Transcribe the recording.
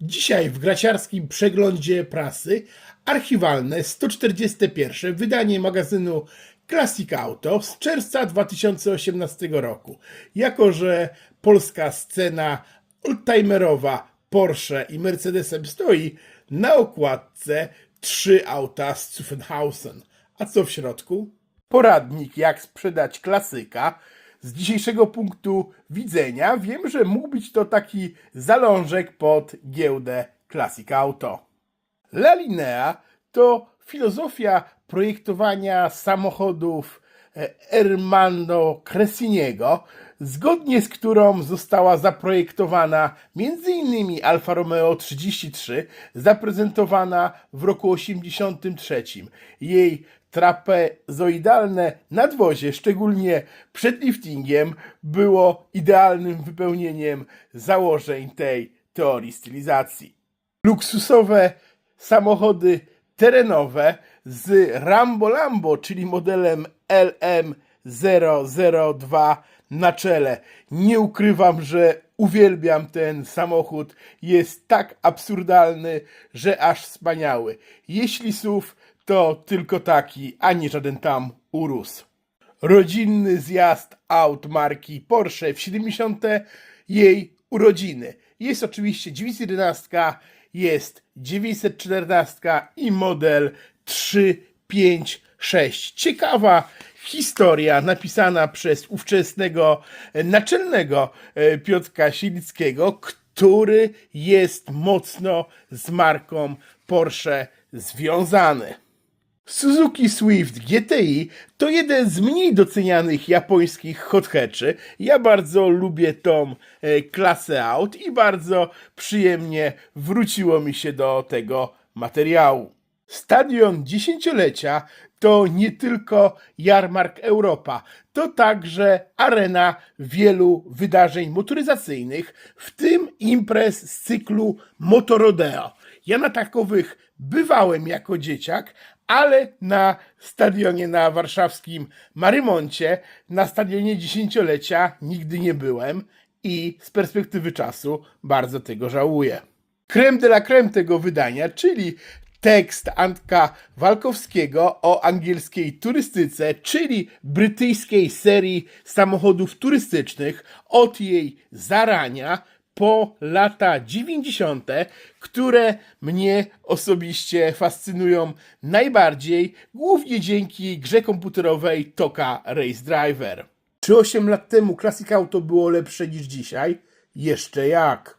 Dzisiaj w graciarskim przeglądzie prasy archiwalne 141 wydanie magazynu Classic Auto z czerwca 2018 roku. Jako, że polska scena oldtimerowa Porsche i Mercedesem stoi, na okładce trzy auta z Zuffenhausen. A co w środku? Poradnik jak sprzedać klasyka. Z dzisiejszego punktu widzenia wiem, że mógł być to taki zalążek pod giełdę Classic Auto. La Linea to filozofia projektowania samochodów e, Ermanno Cressiniego, zgodnie z którą została zaprojektowana m.in. Alfa Romeo 33, zaprezentowana w roku 83. Jej trapezoidalne nadwozie, szczególnie przed liftingiem, było idealnym wypełnieniem założeń tej teorii stylizacji luksusowe samochody terenowe z Rambo Lambo, czyli modelem LM002 na czele. Nie ukrywam, że uwielbiam ten samochód. Jest tak absurdalny, że aż wspaniały. Jeśli SUV, to tylko taki, a nie żaden tam urus rodzinny zjazd aut marki Porsche w 70. jej urodziny. Jest oczywiście 911, jest 914 i model 356. Ciekawa historia napisana przez ówczesnego e, naczelnego e, Piotrka Silickiego, który jest mocno z marką Porsche związany. Suzuki Swift GTI to jeden z mniej docenianych japońskich hot hatchy. Ja bardzo lubię tą e, klasę aut i bardzo przyjemnie wróciło mi się do tego materiału. Stadion dziesięciolecia to nie tylko jarmark Europa, to także arena wielu wydarzeń motoryzacyjnych, w tym imprez z cyklu Motorodeo. Ja na takowych bywałem jako dzieciak, ale na stadionie na warszawskim Marymoncie, na stadionie dziesięciolecia nigdy nie byłem i z perspektywy czasu bardzo tego żałuję. Creme de la creme tego wydania, czyli tekst Antka Walkowskiego o angielskiej turystyce, czyli brytyjskiej serii samochodów turystycznych od jej zarania po lata 90., które mnie osobiście fascynują najbardziej, głównie dzięki grze komputerowej Toka Race Driver. Czy 8 lat temu Classic Auto było lepsze niż dzisiaj? Jeszcze jak.